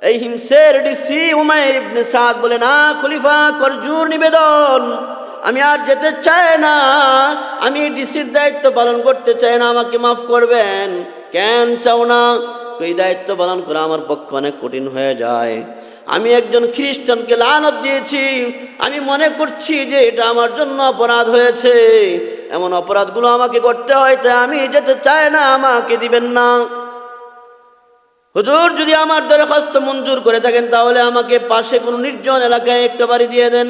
এই হিমসের ডিসি উমায়ের ইবনে সাদ বলে, না, খলিফা করজুর নিবেদন। আমি আর যেতে চাই না। আমি ডিসির দায়িত্ব পালন করতে চাই না। আমাকে মাফ করবেন। কেন চাও না? এই দায়িত্ব পালন করা আমার পক্ষে অনেক কঠিন হয়ে যায়। আমি একজন খ্রিস্টানকে লানত দিয়েছি। আমি মনে করছি যে এটা আমার জন্য অপরাধ হয়েছে। এমন অপরাধগুলো আমাকে করতে হয়, তাই আমি যেতে চাই না। আমাকে দিবেন না। হুজুর, যদি আমার দরখাস্ত মঞ্জুর করে থাকেন, তাহলে আমাকে পাশে কোনো নির্জন এলাকায় একটা বাড়ি দিয়ে দেন।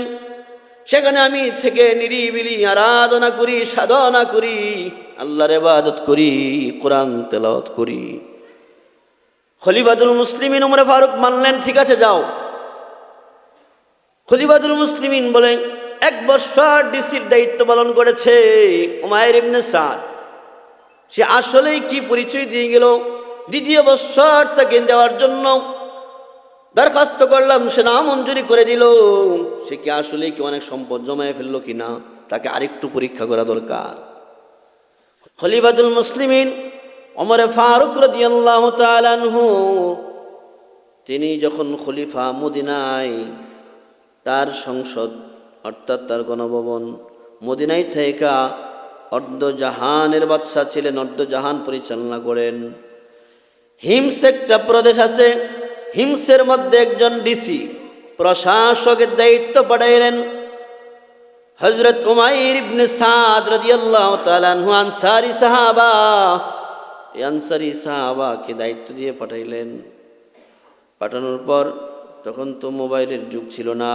সেখানে আমি থেকে নিরিবিলি আরাধনা করি, সাধনা করি, আল্লাহর ইবাদত করি, কোরআন তেলাওয়াত করি। খলিফাতুল মুসলিমিন উমরে ফারুক মানলেন, ঠিক আছে, যাও। খলিফাতুল মুসলিমিন বলে, এক বছর ডিসির দায়িত্ব পালন করেছে উমায়ের ইবনে সাদ। সে আসলেই কি পরিচয় দিয়ে গেল? দ্বিতীয় বছর তাকে দেওয়ার জন্য দরখাস্ত করলাম, সে না মঞ্জুরি করে দিল। সে কি আসলে কি অনেক সম্পদ জমায়ে ফেলল কি না? তাকে আরেকটু পরীক্ষা করা দরকার। খলিফাতুল মুসলিমিন অমরে ফারুক রদিয়াল্লাহ তিনি যখন খলিফা মদিনায় তার সংসদ, অর্থাৎ তার গণভবন মদিনায় থেকে অর্ধজাহানের বাদশা ছিলেন, অর্ধজাহান পরিচালনা করেন। হিমস একটা প্রদেশ আছে। হিমসের মধ্যে একজন ডিসি প্রশাসকের দায়িত্ব পাঠাইলেন। হজরত উমাইর ইবনে সাদ রাদিয়াল্লাহু তাআলা আনসারি সাহাবা। আনসারি সাহাবাকে দায়িত্ব দিয়ে পাঠাইলেন। পাঠানোর পর তখন তো মোবাইলের যুগ ছিল না।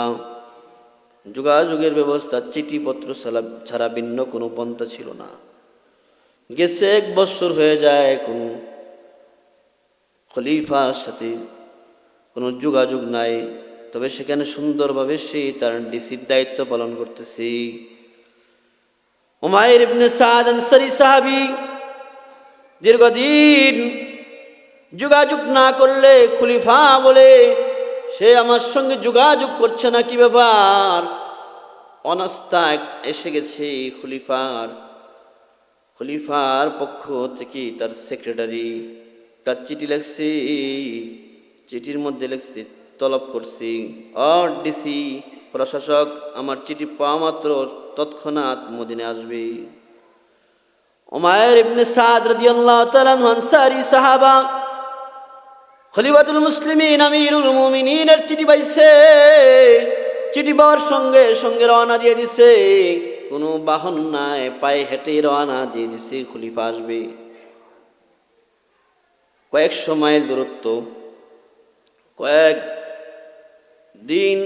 যোগাযোগের ব্যবস্থা, চিঠিপত্র ছাড়া ভিন্ন কোনো পন্থা ছিল না। গেছে এক বছর হয়ে যায়, কোনো খলিফার সাথে কোনো যোগাযোগ নাই। তবে সেখানে সুন্দরভাবে সে তার ডিসির দায়িত্ব পালন করতেছে। উমায়ের ইবনে সাদ আনসারি সাহাবি দীর্ঘদিন যোগাযোগ না করলে খলিফা বলে, সে আমার সঙ্গে যোগাযোগ করছে না, কি ব্যাপার? অনাস্থা এসে গেছে খলিফার। খলিফার পক্ষ থেকে তার সেক্রেটারি একটা চিঠি লেখছে, চিঠির মধ্যে লেখছে, তলব করছি। অর ডিসি প্রশাসক, আমার চিঠি পাওয়া মাত্র তৎক্ষণাৎ মদিনে আসবে। ওমায়ের ইবনে সাদ রাদিয়াল্লাহু তাআলা আনসারী সাহাবা, খলিফাতুল মুসলিমিন, আমিরুল মুমিনিনের চিঠি পাইছে। চিঠি পাওয়ার সঙ্গে সঙ্গে রওনা দিয়ে দিছে। কোনো বাহন নাই, পায়ে হেঁটে রওনা দিয়ে দিছে, খলিফা আসবে। কয়েকশো মাইল দূরত্ব, কয়েক দিন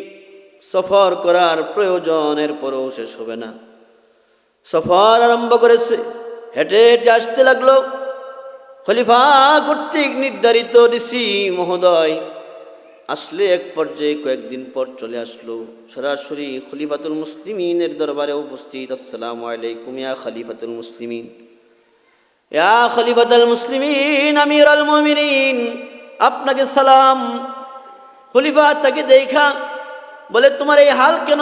সফর করার প্রয়োজনের পরেও শেষ হবে না। সফর আরম্ভ করেছে, হেঁটে হেঁটে আসতে লাগল। খলিফা কর্তৃক নির্ধারিত ঋষি মহোদয় আসলে এক পর্যায়ে কয়েকদিন পর চলে আসলো। সরাসরি খলিফাতুল মুসলিমিনের দরবারে উপস্থিত। আসসালামু আলাইকুম ইয়া খলিফাতুল মুসলিমিন। আপনাকে সালাম। খলিফা তাকে দেখা, বলে, তোমার এই হাল কেন?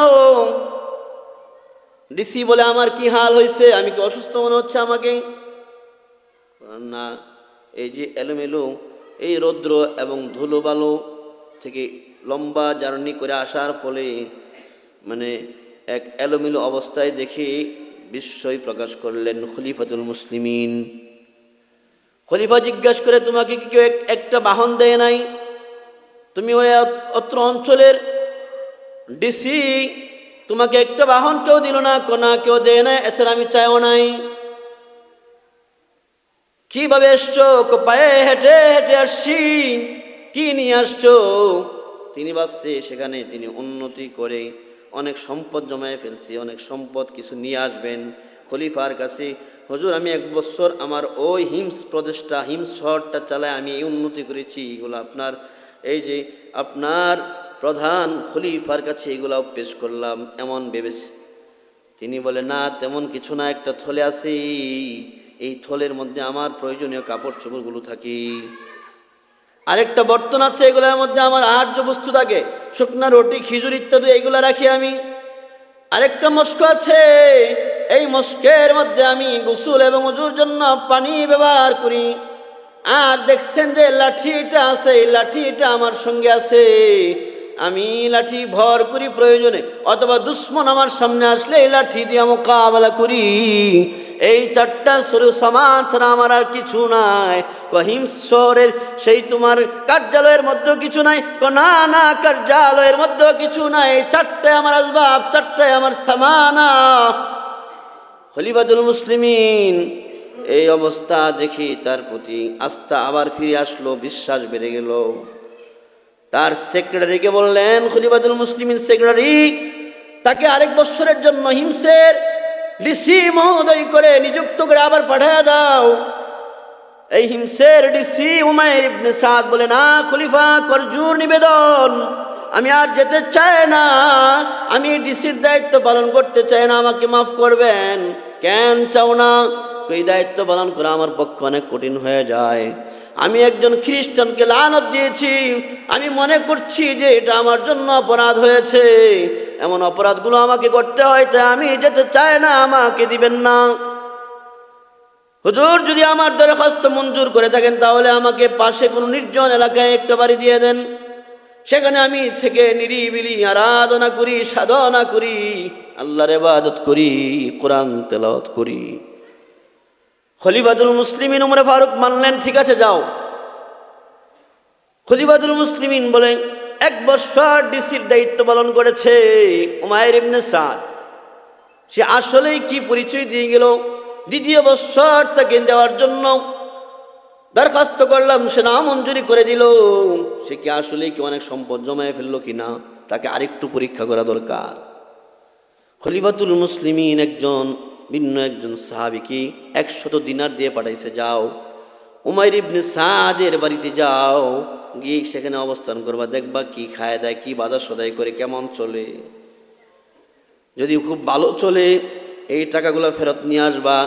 ডিসি বলে, আমার কি হাল হয়েছে? আমি কি অসুস্থ মনে হচ্ছে আমাকে? না, এই যে এলোমেলো, এই রৌদ্র এবং ধুলো বালো থেকে লম্বা জার্নি করে আসার ফলে মানে এক এলোমেলো অবস্থায় দেখে বিস্ময় প্রকাশ করলেন খলিফাতুল মুসলিমিন। খলিফা জিজ্ঞাসা করে, তোমাকে কি কেউ একটা বাহন দেয় নাই? তুমি ওই অত্র অঞ্চলের ডিসি তোমাকে একটা বাহন কেউ দিল না কোনা কেউ দেয় না, এছাড়া আমি চাইও নাই। কীভাবে এসছো? পায়ে হেঁটে হেঁটে আসছি। কি নিয়ে আসছো? তিনি ভাবছে, সেখানে তিনি উন্নতি করে অনেক সম্পদ জমায়ে ফেলছি, অনেক সম্পদ কিছু নিয়ে আসবেন খলিফার কাছে, হজুর, আমি এক বছর আমার ওই হিমস প্রদেশটা, হিমস শহরটা চালায় আমি এই উন্নতি করেছি, এগুলো আপনার, এই যে আপনার প্রধান খলিফার কাছে এগুলো পেশ করলাম। এমন ভেবেছে। তিনি বলে, না, তেমন কিছু না, একটা থলে আছে। এই থলের মধ্যে আমার প্রয়োজনীয় কাপড় চোপড়গুলো থাকে। আরেকটা বর্তন আছে, এগুলোর মধ্যে আমার আহার্য বস্তু থাকে। শুকনা রুটি, খিজুর ইত্যাদি এইগুলো রাখি আমি। আরেকটা মস্ক আছে এই মস্কের মধ্যে আমি গোসল এবং উজুর জন্য পানি ব্যবহার করি। আর দেখছেন যে লাঠিটা আছে, এই লাঠিটা আমার সঙ্গে আছে। আমি লাঠি ভর করি প্রয়োজনে, অথবা দুশ্মন আমার সামনে আসলে এই লাঠি দিয়ে মোকাবেলা করি। এই চারটা সরু সমান ছাড়া আমার আর কিছু নাই। কহিমশ্বরের সেই তোমার কার্যালয়ের মধ্যেও কিছু নাই না না, কার্যালয়ের মধ্যেও কিছু নাই। চারটায় আমার আসবাব, চারটায় আমার সামানা। খলিফাতুল মুসলিমিন। এই অবস্থা দেখি তার প্রতি আস্থা আবার ফিরে আসলো, বিশ্বাস বেড়ে গেল। তার সেক্রেটারিকে বললেন, খলিফাতুল মুসলিমিন সেক্রেটারি, তাকে আরেক বছরের জন্য হিমসের ডিসি মহোদয় করে নিযুক্ত করে আবার পাঠায় দাও। এই হিমসের ডিসি ইবনে সাদ বলে, না, খলিফা, করজুর নিবেদন। আমি আর যেতে চাই না। আমি ডিসির দায়িত্ব পালন করতে চাই না, আমাকে মাফ করবেন। কেন চাও না? এই দায়িত্ব পালন করা আমার পক্ষে অনেক কঠিন হয়ে যায়। আমি একজন খ্রিস্টানকে লানত দিয়েছি। আমি মনে করছি যে এটা আমার জন্য অপরাধ হয়েছে। এমন অপরাধগুলো আমাকে করতে হয়, তাই আমি যেতে চাই না, আমাকে দিবেন না। হুজুর, যদি আমার দরখাস্ত মঞ্জুর করে থাকেন, তাহলে আমাকে পাশে কোনো নির্জন এলাকায় একটা বাড়ি দিয়ে দেন। সেখানে আমি থেকে নিরিবিলি আরাধনা করি, সাধনা করি, আল্লাহর ইবাদত করি, কোরআন তেলাওয়াত করি। খলিফাতুল মুসলিমিন উমরে ফারুক মানলেন, ঠিক আছে, যাও। খলিফাতুল মুসলিমিন বলে, এক বছর ডিসির দায়িত্ব পালন করেছে উমায়ের ইবনে সাদ। সে আসলেই কি পরিচয় দিয়ে গেল? দ্বিতীয় বছর তাকে দেওয়ার জন্য দরখাস্ত করলাম, সে না মঞ্জুরি করে দিল। সে কি আসলে কি অনেক সম্পদ জমায় ফেলল কি না? তাকে আরেকটু পরীক্ষা করা দরকার। খলিফাতুল মুসলিমিন একজন, ভিন্ন একজন সাহাবিকে একশত দিনার দিয়ে পাঠাইছে, যাও। উমাইর ইবনে সাদের বাড়িতে যাও, গিয়ে সেখানে অবস্থান করবা, দেখবা কি খায় দেয়, কি বাজার সদাই করে, কেমন চলে। যদি খুব ভালো চলে, এই টাকাগুলো ফেরত নিয়ে আসবা।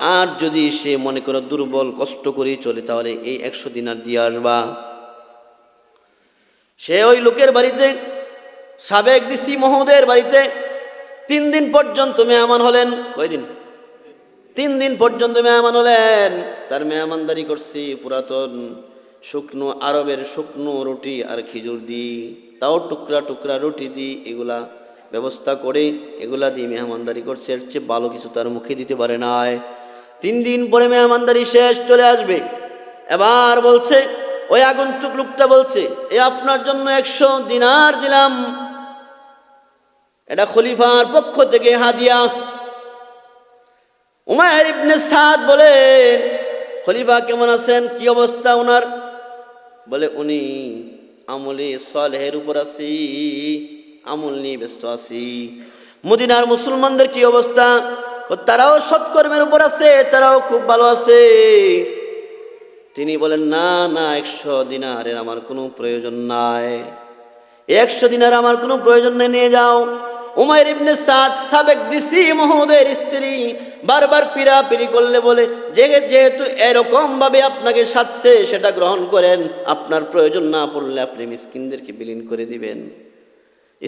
আর যদি সে মনে করো দুর্বল, কষ্ট করেই চলে, তাহলে এই একশো দিনার দিয়ে আসবা। সে ওই লোকের বাড়িতে, সাবেক ডিসি মহোদয়ের বাড়িতে তিন দিন পর্যন্ত মেহমান হলেন। কয়দিন তিন দিন পর্যন্ত মেহমান হলেন। তার মেহমানদারি করছি পুরাতন, শুকনো আরবের শুকনো রুটি আর খিজুর দিই। তাও টুকরা টুকরা রুটি দিই, এগুলা ব্যবস্থা করে, এগুলা দিয়ে মেহমানদারি করছে। এর চেয়ে ভালো কিছু তার মুখে দিতে পারে নাই। তিন দিন পরে মেহমানদারি শেষ চলে আসবে। এবার বলছে, ওই আগন্তুক লোকটা বলছে, এ আপনার জন্য একশো দিনার দিলাম। এটা খলিফার পক্ষ থেকে হাদিয়া। উমায়ের ইবনে সাদ বলেন খলিফা কেমন আছেন? কি অবস্থা ওনার? বলে, উনি আমলে সলেহের উপর আছি, আমল নিয়ে ব্যস্ত আছি। মদিনার মুসলমানদের কি অবস্থা? তারাও সৎকর্মের উপর আছে, তারাও খুব ভালো আছে। তিনি বলেন, না না, একশো দিনারের আমার কোনো প্রয়োজন নাই। একশো দিনার আমার কোনো প্রয়োজন নেই, নিয়ে যাও। উমায়ের ইবনে সাদ, সাবেক ডিসি মহোদয়ের স্ত্রী, বারবার পিরাপিরি করলে বলে, যে, যেহেতু এরকম ভাবে আপনাকে সাথছে সেটা গ্রহণ করেন। আপনার প্রয়োজন না পড়লে আপনি মিসকিনদেরকে বিলীন করে দিবেন।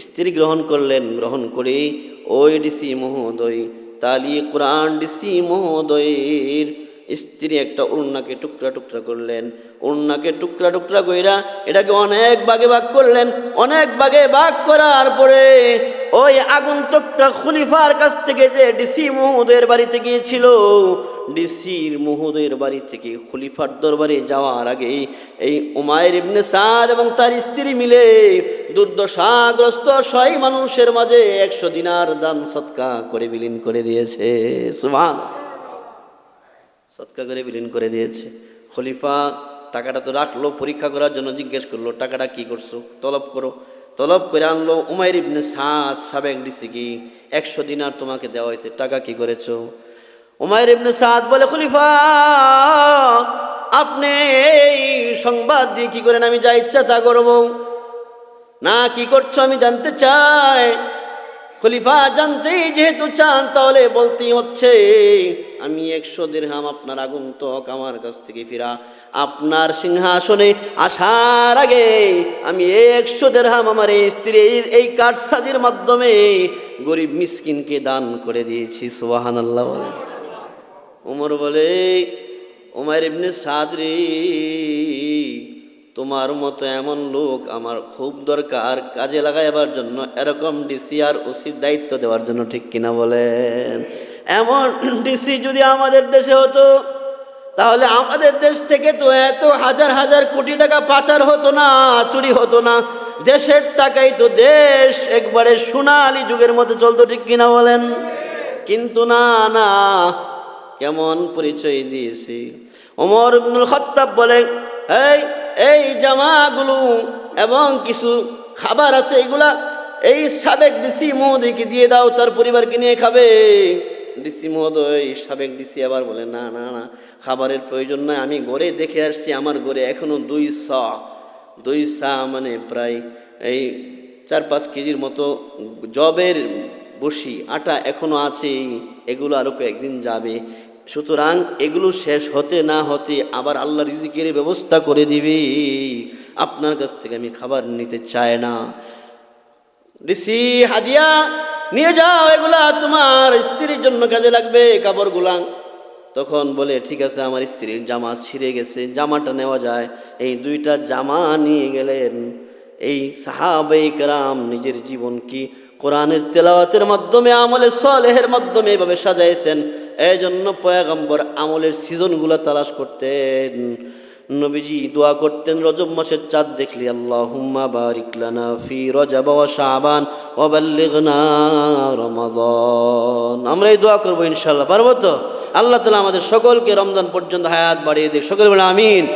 স্ত্রী গ্রহণ করলেন, গ্রহণ করে ওই ডিসি মহোদয় তালি কোরআন ডিসি মহোদয়ের স্ত্রী একটা উড়নাকে টুকরা টুকরা করলেন উড়নাকে টুকরা টুকরা কইরা এটাকে অনেক ভাগে ভাগ করলেন, অনেক ভাগে ভাগ করার পরে ওই আগন্তুকটা খলিফার কাছ থেকে যে ডিসি মহোদয়ের বাড়িতে গিয়েছিল, ডিসির মহোদয়ের বাড়ি থেকে খলিফার দরবারে যাওয়ার আগে এই উমায়ের ইবনে সাদ এবং তার স্ত্রী মিলে দুর্দশাগ্রস্ত সই মানুষের মাঝে একশো দিনার দান সৎকা করে বিলীন করে দিয়েছে। সুমান সৎকা করে বিলীন করে দিয়েছে। খলিফা টাকাটা তো রাখল, পরীক্ষা করার জন্য জিজ্ঞেস করল, টাকাটা কি করছ? তলব করো। তলব করে আনলো উমাইর ইবনে সাদ, সাবেক ডিসি কি একশো দিনার তোমাকে দেওয়া হয়েছে, টাকা কি করেছ? উমাইর ইবনে সাদ বলে, খলিফা, আপনি এই সংবাদ দিয়ে কি করেন? আমি যা ইচ্ছা তা করব। না কি করছ আমি জানতে চাই। খলিফা জানতেই যেহেতু চান, তাহলে বলতেই হচ্ছে, আমি একশো দেড়হাম আপনার আগন্তক আমার কাছ থেকে ফিরা। আপনার সিংহাসনে আসার আগে আমি একশো দেড়হাম আমার এই স্ত্রীর এই কাঠসাজির মাধ্যমে গরিব মিসকিনকে দান করে দিয়েছি সোহান আল্লাহ বলে উমর বলে উমার ইবনে সাদরি তোমার মতো এমন লোক আমার খুব দরকার কাজে লাগাইবার জন্য এরকম ডিসি আর ওসির দায়িত্ব দেওয়ার জন্য, ঠিক কিনা বলেন? এমন ডিসি যদি আমাদের দেশে হতো, তাহলে আমাদের দেশ থেকে তো এত হাজার হাজার কোটি টাকা পাচার হতো না, চুরি হতো না। দেশের টাকাই তো দেশ, একবারে সোনালি যুগের মতো চলতো, ঠিক কিনা বলেন? কিন্তু না না, কেমন পরিচয় দিয়েছি। ওমর খত্তাব বলে, এই এই জামাগুলো এবং কিছু খাবার আছে, এগুলা এই সাবেক ডিসি মহোদয়কে দিয়ে দাও, তার পরিবারকে নিয়ে খাবে। ডিসি মহোদয় সাবেক ডিসি আবার বলে, না না না, খাবারের প্রয়োজন নয়, আমি ঘরে দেখে আসছি, আমার ঘরে এখনও দুই শ, দুই সা মানে প্রায় এই চার পাঁচ কেজির মতো জবের বসি, আটা এখনও আছে, এগুলো আরও কয়েকদিন যাবে। সুতরাং এগুলো শেষ হতে না হতে আবার আল্লাহ রিজিকের ব্যবস্থা করে দিবি। আপনার কাছ থেকে আমি খাবার নিতে চাই না। ঋষি হাদিয়া, নিয়ে যাও এগুলা তোমার স্ত্রীর জন্য কাজে লাগবে কাপড়গুলা। তখন বলে, ঠিক আছে, আমার স্ত্রীর জামা ছিঁড়ে গেছে, জামাটা নেওয়া যায়। এই দুইটা জামা নিয়ে গেলেন। এই সাহাবাই কারাম নিজের জীবন কি কোরআনের তেলাওয়াতের মাধ্যমে, আমলে সলেহের মাধ্যমে এভাবে সাজাইছেন? এই জন্য পয়াগম্বর আমলের সিজনগুলো তালাশ করতেন। নবীজি দোয়া করতেন, রজব মাসের চাঁদ দেখলি, আল্লাহুম্মা বারিক লানা ফি রজব ওয়া শাবান ওয়া বাল্লিগনা রমাদান। আমরা এই দোয়া করব ইনশাআল্লাহ, পারব তো? আল্লাহ তাআলা আমাদের সকলকে রমজান পর্যন্ত হায়াত বাড়িয়ে দিক। সকল বলে আমিন।